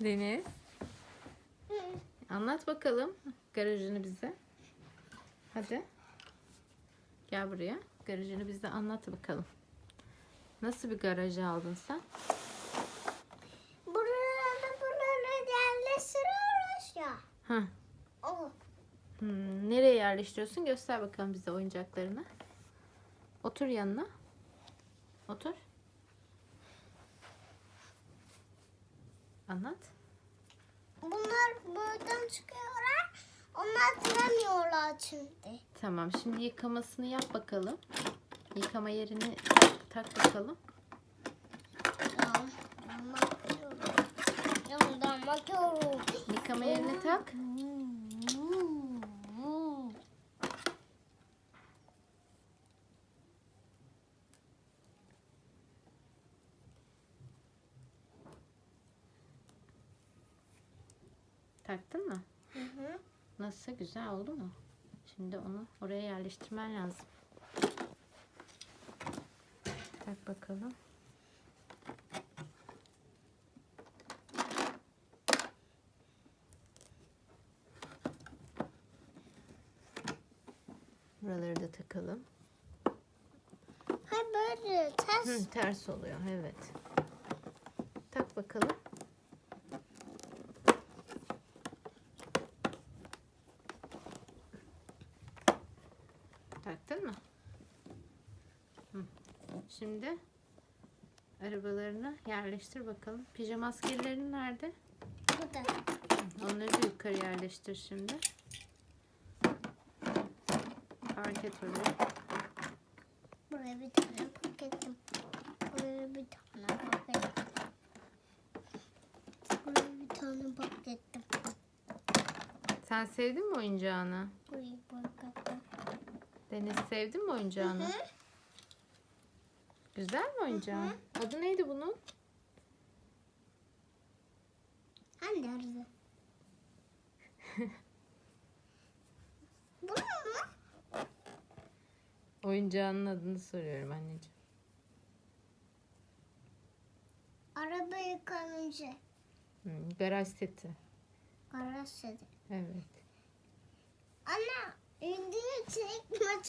Deniz, anlat bakalım garajını bize. Hadi. Gel buraya. Garajını bize anlat bakalım. Nasıl bir garaj aldın sen? Buraları buraları yerleştiriyoruz ya. Hah. O. Hmm, nereye yerleştiriyorsun? Göster bakalım bize oyuncaklarını. Otur yanına. Otur. Anlat. Bunlar buradan çıkıyorlar. Onlar duramıyorlar şimdi. Tamam. Şimdi yıkamasını yap bakalım. Yıkama yerini tak bakalım. Tamam. Yıkama yerini tak. Taktın mı? Hı hı. Nasıl? Güzel oldu mu? Şimdi onu oraya yerleştirmen lazım. Tak bakalım. Buraları da takalım. Hayır böyle ters. Hı, ters oluyor. Evet. Tak bakalım. Taktın mı? Hı. Şimdi arabalarını yerleştir bakalım. Pijama askerlerin nerede? Burada. Onları da yukarı yerleştir şimdi. Park et oraya. Buraya bir tane paketim. Buraya bir tane paketim. Buraya bir tane paketim. Sen sevdin mi oyuncağını? Buraya paketim. Deniz sevdin mi oyuncağını? Hı. Güzel mi oyuncağın? Adı neydi bunun? Hangi arıza? Bu mu? Oyuncağının adını soruyorum anneciğim. Araba yıkanıcı. Hmm, garaj seti. Garaj seti. Evet. Anne, indiği çekme